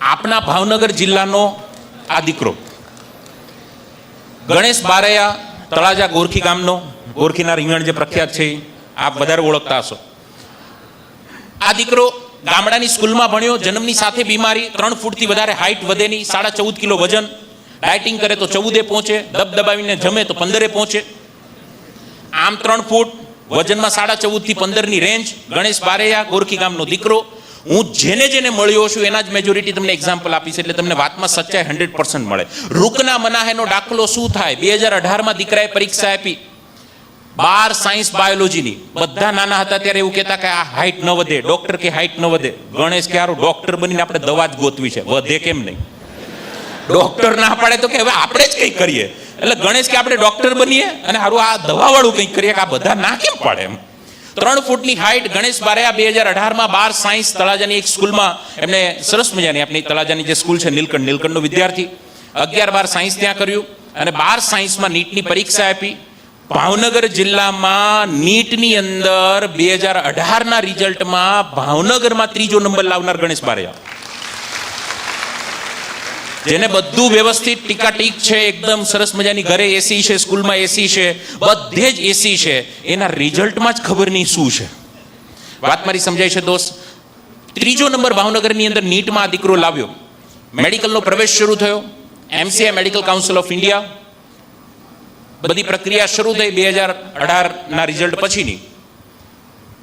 આપણા ભાવનગર જિલ્લાનો આ દીકરો. ગણેશ બારૈયા તળાજા ગોરખી ગામનો, ગોરખીના રીંગણ જે પ્રખ્યાત છે, આપ વધારે ઓળખતા હશો. આ દીકરો ગામડાની સ્કૂલમાં ભણ્યો, જન્મની સાથે બીમારી, ત્રણ ફૂટથી વધારે હાઇટ વધે નહીં સાડા ચૌદ કિલો વજન ડાયટિંગ કરે તો ચૌદે પહોંચે, દબ દબાવીને જમે તો પંદરે પહોંચે. આમ ત્રણ ફૂટ, વજનમાં સાડા ચૌદથી પંદરની રેન્જ ગણેશ બારૈયા ગોરખી ગામનો દીકરો. હું જેને જેને મળ્યો છું, એના જ મેજોરિટી તમને એક્ઝામ્પલ આપીશ, એટલે તમને વાતમાં સચ્ચાઈ હંડ્રેડ પર્સન્ટ મળે. રૂકના મનાહેનો દાખલો શું થાય? બે હજાર અઢારમાં દીકરાએ પરીક્ષા આપી. બાર સાયન્સ બાયોલોજીની બધા નાના હતા ત્યારે એવું કહેતા કે આ હાઈટ ન વધે ડોક્ટર કે હાઈટ ન વધે. ગણેશ કે હારું ડોક્ટર બનીને આપણે દવા જ ગોતવી છે. વધે કેમ નહીં? ડોક્ટર ના પાડે તો કે હવે આપણે જ કંઈક કરીએ. એટલે ગણેશ કે આપણે ડોક્ટર બનીએ અને હારું આ દવા વાળું કંઈક કરીએ કે આ બધા ના કેમ પાડે એમ? ત્રણ ફૂટની હાઈટ ગણેશ બારૈયા બે હજાર અઢારમાં બાર સાયન્સ તળાજાની એક સ્કૂલમાં એમને સરસ મજાની આપણી તળાજાની જે સ્કૂલ છે, નીલકંઠ, નીલકંઠનો વિદ્યાર્થી. અગિયાર બાર સાયન્સ ત્યાં કર્યું અને બાર સાયન્સમાં નીટની પરીક્ષા આપી. ભાવનગર જિલ્લામાં નીટની અંદર બે હજાર અઢારના રિઝલ્ટમાં ભાવનગરમાં ત્રીજો નંબર લાવનાર ગણેશ બારૈયા જેને બધું વ્યવસ્થિત ટીકા ટીક છે, એકદમ સરસ મજાની ઘરે એસી છે, સ્કૂલમાં એસી છે, બધે જ એસી છે. એના રિઝલ્ટમાં જ ખબર નહીં શું છે. વાત મારી સમજાય છે દોસ્ત? ત્રીજો નંબર ભાવનગરની અંદર નીટમાં આ દીકરો લાવ્યો. મેડિકલનો પ્રવેશ શરૂ થયો. MCI Medical Council of India બધી પ્રક્રિયા શરૂ થઈ બે હજાર અઢારના રિઝલ્ટ પછીની.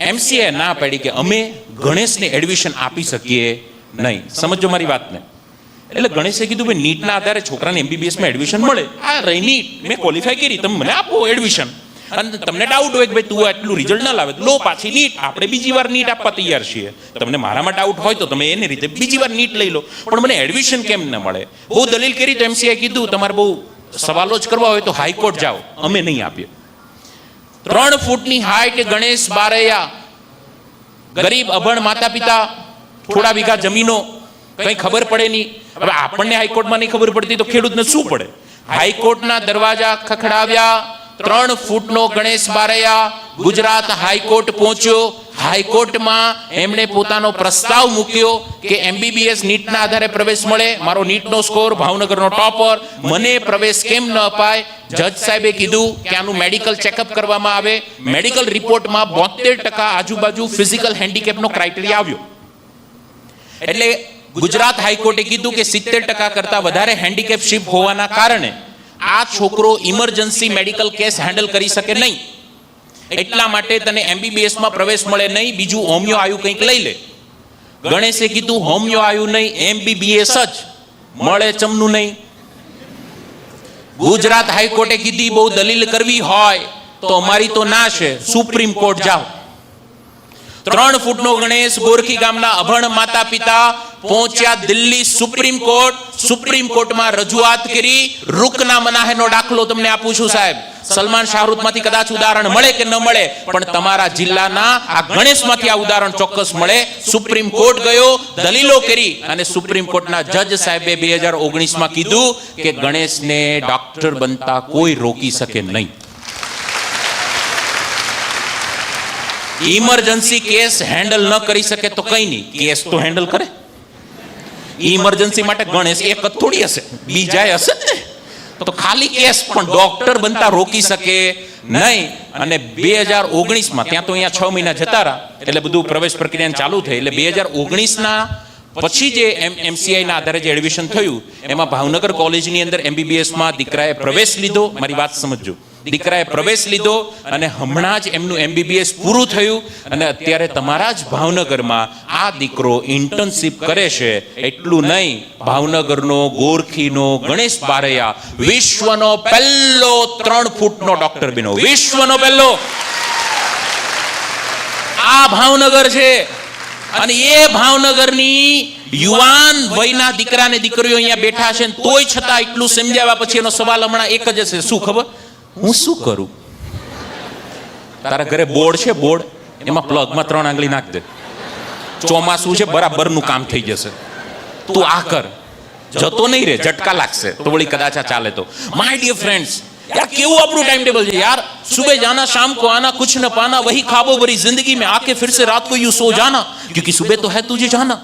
એમસીએ ના પાડી કે અમે ગણેશને એડમિશન આપી શકીએ નહીં. સમજો મારી વાતને. એટલે ગણેશે કીધું, ભાઈ, નીટના આધારે છોકરાને એમબીબીએસમાં એડમિશન મળે. આ રહી નીટ. મેં ક્વોલિફાય કરી, તમે મને આપો એડમિશન અને તમને ડાઉટ હોય કે, ભાઈ, તું આટલું રિઝલ્ટ ના લાવે. લો, પાછી નીટ. આપણે બીજી વાર નીટ આપવા તૈયાર છીએ. તમને મારામાં ડાઉટ હોય તો તમે એની રીતે બીજી વાર નીટ લઈ લો. પણ મને એડમિશન કેમ ન મળે? બહુ દલીલ કરી તો એમસીઆઈ કીધું, તમારે બહુ સવાલો જ કરવા હોય તો હાઈકોર્ટ જાઓ. અમે નહીં આપીએ. ત્રણ ફૂટની હાઈટ ગણેશ બારૈયા, ગરીબ અભણ માતા પિતા થોડા વીઘા જમીનો કંઈ ખબર પડે નહીં. હવે આપણને હાઈકોર્ટમાં નહીં ખબર પડતી તો ખેડૂતને શું પડે? હાઈકોર્ટના દરવાજા ખખડાવ્યા, ત્રણ ફૂટનો ગણેશ બારૈયા, ગુજરાત હાઈકોર્ટ પહોંચ્યો. હાઈકોર્ટમાં એમણે પોતાનો પ્રસ્તાવ મૂક્યો કે એમબીબીએસ નીટના આધારે પ્રવેશ મળે. મારો નીટનો સ્કોર ભાવનગરનો ટોપર. મને પ્રવેશ કેમ ન અપાય? જજ સાહેબે કીધું કે આનું મેડિકલ ચેકઅપ કરવામાં આવે. મેડિકલ રિપોર્ટમાં બોતેર ટકા આજુબાજુ ફિઝિકલ હેન્ડીકેપનો ક્રાઇટેરિયા આવ્યો. એટલે ગુજરાત હાઈકોર્ટે કીધું કે સિત્તેર ટકા કરતાં વધારે હેન્ડીકેપશીપ હોવાના કારણે આ છોકરો ઇમરજન્સી મેડિકલ કેસ હેન્ડલ કરી શકે નહીં. એટલા માટે તને એમબીબીએસમાં પ્રવેશ મળે નહીં, બીજું હોમિયો આયુ કંઈક લઈ લે. ગણેશે કીધું, હોમિયો આયુ નહીં એમબીબીએસ જ મળે ચમનું નહીં. ગુજરાત હાઈકોર્ટે કીધી, બહુ દલીલ કરવી હોય તો અમારી તો ના છે. સુપ્રીમ કોર્ટ જાઓ. ત્રણ ફૂટનો ગણેશ ગોરખી ગામના અભણ માતા પિતા પહોંચ્યા દિલ્હી સુપ્રીમ કોર્ટ. સુપ્રીમ કોર્ટમાં રજૂઆત કરી, રૂકના મનાહેનો દાખલો તમને આપું છું સાહેબ. સલમાન શાહરૂખમાંથી કદાચ ઉદાહરણ મળે કે ન મળે, પણ તમારા જિલ્લાના આ ગણેશમાંથી આ ઉદાહરણ ચોક્કસ મળે. સુપ્રીમ કોર્ટ ગયો, દલીલો કરી અને સુપ્રીમ કોર્ટના જજ સાહેબે બે હજાર ઓગણીસમાં કીધું કે ગણેશને ડોક્ટર બનતા કોઈ રોકી શકે નહીં. ઇમરજન્સી કેસ હેન્ડલ ન કરી શકે તો કઈ નહીં. કેસ તો હેન્ડલ કરે. ઇમરજન્સી માટે ગણેશ એક જ થોડી હશે. બીજા હશે જ ને. તો ખાલી કેસ પણ ડોક્ટર બનતા રોકી શકે નહીં. અને બે હજાર ઓગણીસમાં, ત્યાં તો અહીંયા છ મહિના જતા રહ્યા, એટલે બધું પ્રવેશ પ્રક્રિયા ચાલુ થઈ. એટલે બે હજાર ઓગણીસના પછી જે એમ એમસીઆઈના આધારે જે એડમિશન થયું, એમાં ભાવનગર કોલેજની અંદર એમબીબીએસમાં દીકરાએ પ્રવેશ લીધો. મારી વાત સમજજો. દીકરાએ પ્રવેશ લીધો અને હમણાં જ એમનું એમબીબીએસ પૂરું થયું અને અત્યારે તમારા જ ભાવનગરમાં આ દીકરો ઇન્ટર્નશીપ કરે છે. એટલું નહીં, ભાવનગરનો ગોરખીનો ગણેશ બારૈયા વિશ્વનો પહેલો ત્રણ ફૂટનો ડોક્ટર બીનો વિશ્વનો પહેલો. આ ભાવનગર છે. અને એ ભાવનગરની યુવાન વયના દીકરા ને દીકરીઓ અહીંયા બેઠા છે તોય છતાં એટલું સમજાવ્યા પછી એનો સવાલ હમણાં એક જ હશે. શું ખબર? હું શું કરું તારા ઘરે બોર્ડ છે બોર્ડ એમાં પ્લગમાં ત્રણ આંગળી નાખ દે ચોમાસું છે બરાબરનું કામ થઈ જશે તું આ કર જતો નહીં રે ઝટકા લાગશે તો વળી કદાચ આ ચાલે તો માય ડિયર ફ્રેન્ડ્સ यार केवू આપણું टाइम टेबल છે यार सुबह जाना शाम को आना कुछ न पाना वही ख्वाबों भरी जिंदगी में आके फिर से रात को यूं सो जाना क्योंकि सुबह तो है तुझे जाना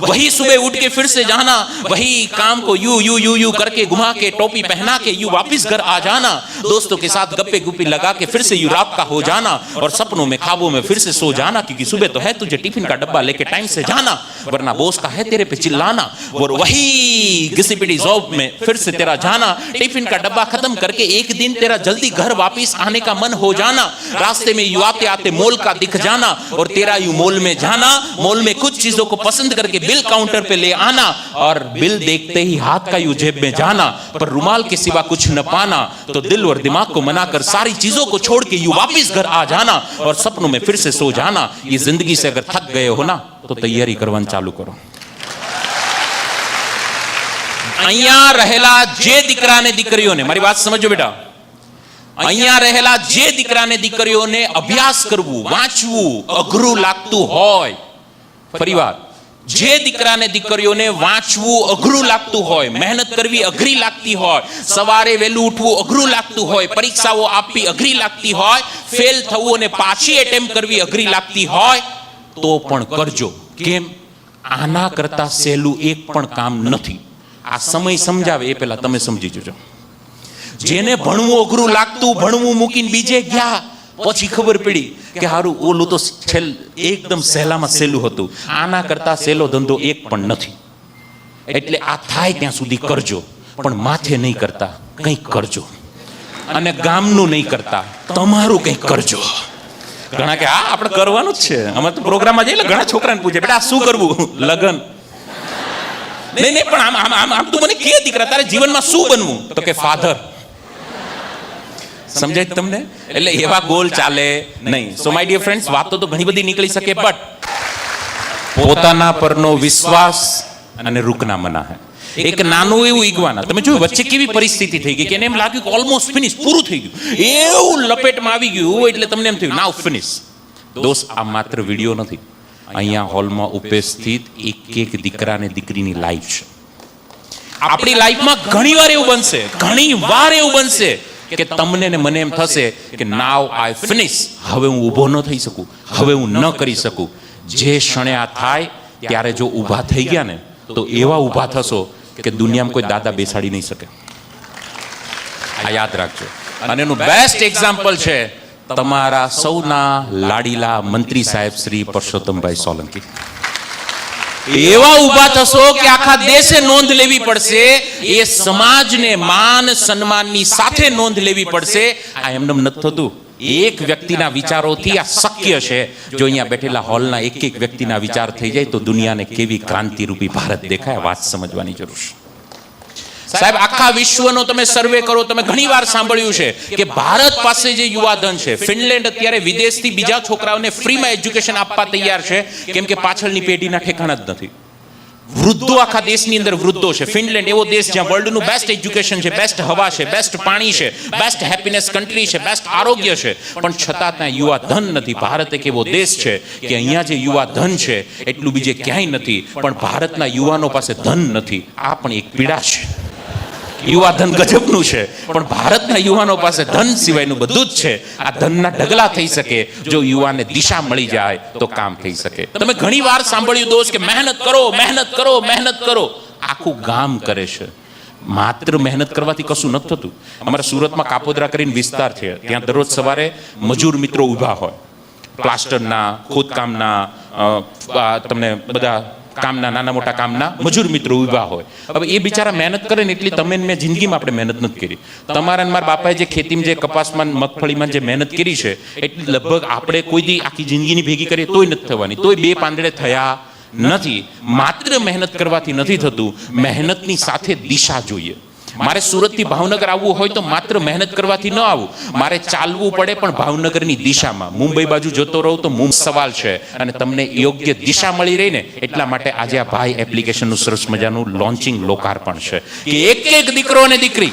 वही सुबह उठ के फिर से जाना, वही काम को यू यू यू यू करके घुमा के टोपी पहना के यू वापस घर आ जाना, दोस्तों के साथ गप्पे गुप्पी लगा के फिर से यू रात का हो जाना और सपनों में ख्वाबों में फिर से सो जाना, क्योंकि सुबह तो है तुझे टिफ़िन का डब्बा लेके टाइम से जाना, वरना बोस का है तेरे पे चिल्लाना, और वही घिसी पिटी जॉब में फिर से तेरा जाना, टिफ़िन का डब्बा खत्म करके एक दिन तेरा जल्दी घर वापिस आने का मन हो जाना, रास्ते में यू आते आते मॉल का दिख जाना और तेरा यू मॉल में जाना, मॉल में कुछ चीज़ों को पसंद करके बिल काउंटर पे ले आना और बिल देखते ही हाथ का यू जेब में जाना पर रुमाल के सिवा कुछ न पाना तो दिल और दिमाग को मनाकर सारी चीजों को छोड़ के यू वापस घर आ जाना और सपनों में फिर से सो जाना ये जिंदगी से अगर थक गए हो ना तो तैयारी करवानी चालू करो અહીંયા રહેલા જે દીકરા ને દીકરીઓને મારી વાત સમજો બેટા અહીંયા રહેલા જે દીકરા ને દીકરીઓને અભ્યાસ કરવું વાંચવું અઘરું લાગતું હોય ફરીવાર જે દીકરા ને દીકરીઓને વાંચવું અઘરું લાગતું હોય, મહેનત કરવી અઘરી લાગતી હોય, સવારે વહેલું ઉઠવું અઘરું લાગતું હોય, પરીક્ષાઓ આપવી અઘરી લાગતી હોય ફેલ થવું અને પાછી એટેમ્પ કરવી અઘરી લાગતી હોય, તો પણ કરજો. કેમ? આના કરતા સહેલું એક પણ કામ નથી. આ સમય સમજાવે, એ પહેલા તમે સમજી જજો. જેને ભણવું અઘરું લાગતું, ભણવું મૂકીને બીજે ગયા પછી ખબર પડી કે હારું, ઓલું તો છેલ એકદમ સહેલામાં સહેલું હતું. આના કરતા સહેલો ધંધો એક પણ નથી. એટલે આ થાય ત્યાં સુધી કરજો, પણ માથે નહીં કરતા, કંઈક કરજો. અને ગામનું નહીં કરતા, તમારું કંઈક કરજો. ઘણા કે, હા, આપણે કરવાનું જ છે. અમે તો પ્રોગ્રામમાં જઈએ ઘણા છોકરાને પૂછે, બેટા આ શું કરવું? લગન. નહીં નહીં, પણ આમ આમ આમ તું મને કે દીકરા, તારે જીવનમાં શું બનવું? તો કે, ફાધર. સમજાય તમને? એટલે એવા ગોલ ચાલે નહીં. સો માય ડિયર ફ્રેન્ડ્સ વાતો તો ઘણી બધી નીકળી શકે બટ પોતાના પરનો વિશ્વાસ અને રૂકના મના હે. એક નાનું એવું ઈગવાના તમે જોયું વચ્ચે કેવી પરિસ્થિતિ થઈ ગઈ કે એને એમ લાગ્યું કે ઓલમોસ્ટ ફિનિશ પૂરું થઈ ગયું. એવું લપેટમાં આવી ગયું એટલે તમને એમ થયું નાવ ફિનિશ દોસ્ત આ માત્ર વીડિયો નથી. અહીંયા હોલમાં ઉપસ્થિત એક એક દીકરા ને દીકરીની લાઈફ છે. આપણી લાઈફમાં ઘણી વાર એવું બનશે ઘણી વાર એવું બનશે. કે તમને ને મને એમ થશે કે નાવ આઈ ફિનિશ હવે હું ઊભો ન થઈ શકું. હવે હું ન કરી શકું. જે ક્ષણે આ થાય, ત્યારે જો ઊભા થઈ ગયા ને, તો એવા ઊભા થશો કે દુનિયામાં કોઈ દાદા બેસાડી નહીં શકે. આ યાદ રાખજો. અને એનું બેસ્ટ એક્ઝામ્પલ છે તમારા સૌના લાડીલા મંત્રી સાહેબ શ્રી પરસોત્તમભાઈ સોલંકી. એવા ઊભા થશો કે આખા દેશે નોંધ લેવી પડશે, એ સમાજને માન સન્માનની સાથે નોંધ લેવી પડશે. આ એમને નથી થતું. એક વ્યક્તિના વિચારોથી આ શક્ય છે. જો અહીંયા બેઠેલા હોલના એક એક વ્યક્તિના વિચાર થઈ જાય તો દુનિયાને કેવી ક્રાંતિરૂપી ભારત દેખાય વાત સમજવાની જરૂર છે. સાહેબ, આખા વિશ્વનો તમે સર્વે કરો, તમે ઘણીવાર સાંભળ્યું છે કે ભારત પાસે જે યુવાધન છે, ફિનલેન્ડ અત્યારે વિદેશથી બીજા છોકરાઓને ફ્રીમાં એજ્યુકેશન આપવા તૈયાર છે, કેમ કે પાછળની પેઢીના ઠેકાણા જ નથી. વૃદ્ધો આખા દેશની અંદર વૃદ્ધો છે. ફિનલેન્ડ એવો દેશ જ્યાં વર્લ્ડનું બેસ્ટ એજ્યુકેશન છે બેસ્ટ હવા છે બેસ્ટ પાણી છે બેસ્ટ હેપીનેસ કન્ટ્રી છે બેસ્ટ આરોગ્ય છે. પણ છતાં ત્યાં યુવા ધન નથી. ભારત એક એવો દેશ છે કે અહીંયા જે યુવા ધન છે, એટલું બીજે ક્યાંય નથી. પણ ભારતના યુવાનો પાસે ધન નથી. આ પણ એક પીડા છે. યુવા ધન ગજબનું છે. પણ ભારતના યુવાનો પાસે ધન સિવાયનું બધું જ છે. આ ધનના ઢગલા થઈ શકે. જો યુવાને દિશા મળી જાય, તો કામ થઈ શકે. તમે ઘણી વાર સાંભળ્યું દોસ્ત કે મહેનત કરો મહેનત કરો મહેનત કરો. આખું ગામ કરે છે. માત્ર મહેનત કરવાથી કશું નથી થતું. અમારા સુરતમાં કાપોદરા કરીને વિસ્તાર છે. ત્યાં દરરોજ સવારે મજૂર મિત્રો ઊભા હોય. પ્લાસ્ટરના, ખોદકામના તમને બધા કામના, નાના મોટા કામના, મજૂર મિત્રો ઊભા હોય. હવે એ બિચારા મહેનત કરે ને એટલી તમે મેં જિંદગીમાં આપણે મહેનત નથી કરી. તમારા ને મારા બાપાએ જે ખેતીમાં, જે કપાસમાં મગફળીમાં જે મહેનત કરી છે, એટલી લગભગ આપણે કોઈ દી આખી જિંદગીની ભેગી કરીએ તોય નથી થવાની. તોય બે પાંદડે થયા નથી. માત્ર મહેનત કરવાથી નથી થતું. મહેનતની સાથે દિશા જોઈએ. મારે સુરતથી ભાવનગર આવવું હોય તો માત્ર મહેનત કરવાથી ન આવું. મારે ચાલવું પડે પણ ભાવનગરની દિશામાં. મુંબઈ બાજુ જતો રહું તો મુંબ સવાલ છે અને તમને યોગ્ય દિશા મળી રહી ને એટલા માટે આજે આ ભાઈ એપ્લિકેશનનું સરસ મજાનું લોન્ચિંગ લોકાર્પણ છે. કે એક એક દીકરો અને દીકરી.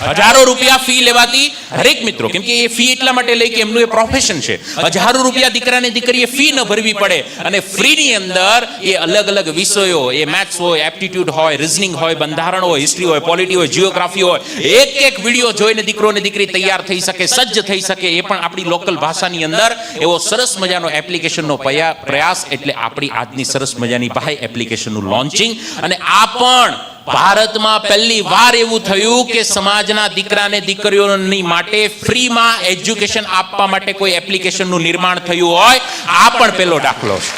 હજારો રૂપિયા ફી લેવાતી હરેક મિત્રો, કેમ કે એ ફી એટલા માટે લઈ કે એમનું એ પ્રોફેશન છે. હજારો રૂપિયા દીકરાને દીકરીએ ફી ન ભરવી પડે અને ફ્રીની અંદર એ અલગ અલગ વિષયો એ મેથ્સ હોય એપ્ટિટ્યુડ હોય રિઝનિંગ હોય, બંધારણ હોય હિસ્ટ્રી હોય પોલિટી હોય જીઓગ્રાફી હોય, એક એક વીડિયો જોઈને દીકરો અને દીકરી તૈયાર થઈ શકે, સજ્જ થઈ શકે, એ પણ આપણી લોકલ ભાષાની અંદર એવો સરસ મજાનો એપ્લિકેશનનો પ્રયાસ, એટલે આપણી આજની સરસ મજાની ભાઈ એપ્લિકેશનનું લોન્ચિંગ અને આ પણ ભારતમાં પહેલી વાર એવું થયું કે સમાજના દીકરાને દીકરીઓની માટે ફ્રીમાં એજ્યુકેશન આપવા માટે કોઈ એપ્લિકેશનનું નિર્માણ થયું હોય, આ પણ પેલો દાખલો છે.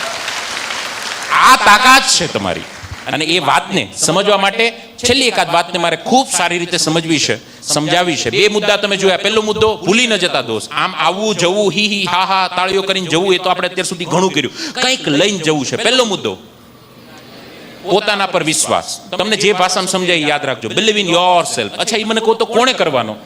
આ તાકાત છે તમારી. અને એ વાતને સમજવા માટે છેલ્લી એકાદ વાતને મારે ખૂબ સારી રીતે સમજવી છે, સમજાવી છે. બે મુદ્દા તમે જોયા. પહેલો મુદ્દો, ભૂલી ન જતા દોસ્ત. આમ આવવું જવું, હી હી, હા હા, તાળીઓ કરીને જવું એ તો આપણે અત્યાર સુધી ઘણું કર્યું. કંઈક લઈને જવું છે. પહેલો મુદ્દો પોતાના પર વિશ્વાસ. તમને જે ભાષામાં સમજાય યાદ રાખજો. બિલીવ ઇન યોર સેલ્ફ અચ્છા એ મને કહો તો કોણે કરવાનો?